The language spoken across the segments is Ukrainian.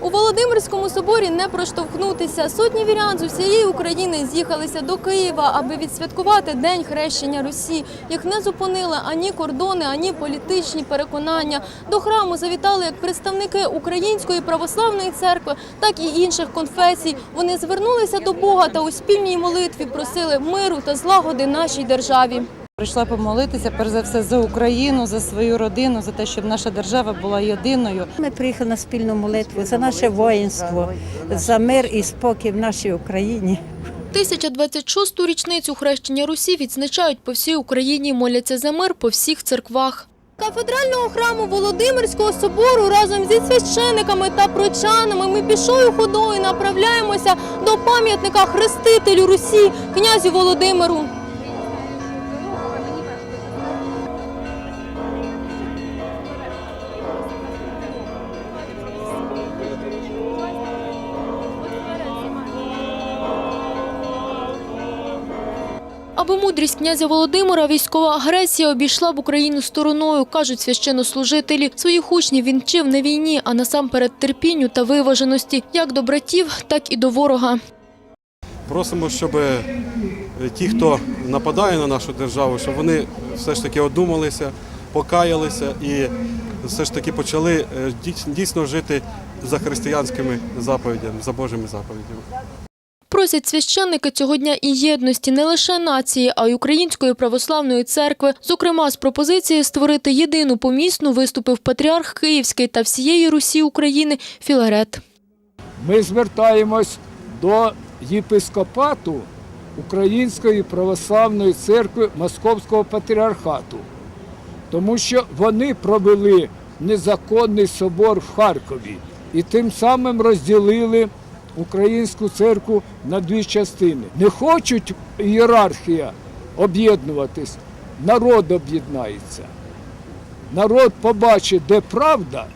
У Володимирському соборі не проштовхнутися. Сотні вірян з усієї України з'їхалися до Києва, аби відсвяткувати День хрещення Русі. Їх не зупинили ані кордони, ані політичні переконання. До храму завітали як представники Української православної церкви, так і інших конфесій. Вони звернулися до Бога та у спільній молитві просили миру та злагоди нашій державі. Прийшла помолитися перш за все за Україну, за свою родину, за те, щоб наша держава була єдиною. Ми приїхали на спільну молитву за наше воїнство, за мир і спокій в нашій Україні. 1026-ту річницю хрещення Русі відзначають по всій Україні, моляться за мир по всіх церквах. Кафедрального храму Володимирського собору разом зі священиками та прочанами ми пішою ходою направляємося до пам'ятника хрестителю Русі, князю Володимиру. Аби мудрість князя Володимира, військова агресія обійшла б Україну стороною, кажуть священнослужителі. Своїх учнів він вчив не війні, а насамперед терпінню та виваженості, як до братів, так і до ворога. Просимо, щоб е, ті, хто нападає на нашу державу, щоб вони все ж таки одумалися, покаялися і все ж таки почали е, дійсно жити за християнськими заповідями, за Божими заповідями. Просять священники цього дня і єдності не лише нації, а й Української православної церкви. Зокрема, з пропозицією створити єдину помісну виступив патріарх Київський та всієї Русі України Філарет. Ми звертаємось до єпископату Української православної церкви Московського патріархату, тому що вони провели незаконний собор в Харкові і тим самим розділили українську церкву на дві частини. Не хочуть ієрархія об'єднуватись, народ об'єднається. Народ побачить, де правда,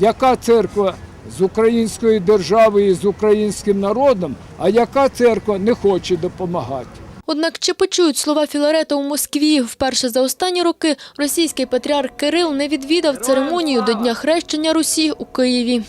яка церква з українською державою з українським народом, а яка церква не хоче допомагати. Однак чи почують слова Філарета у Москві? Вперше за останні роки російський патріарх Кирил не відвідав церемонію до Дня хрещення Русі у Києві.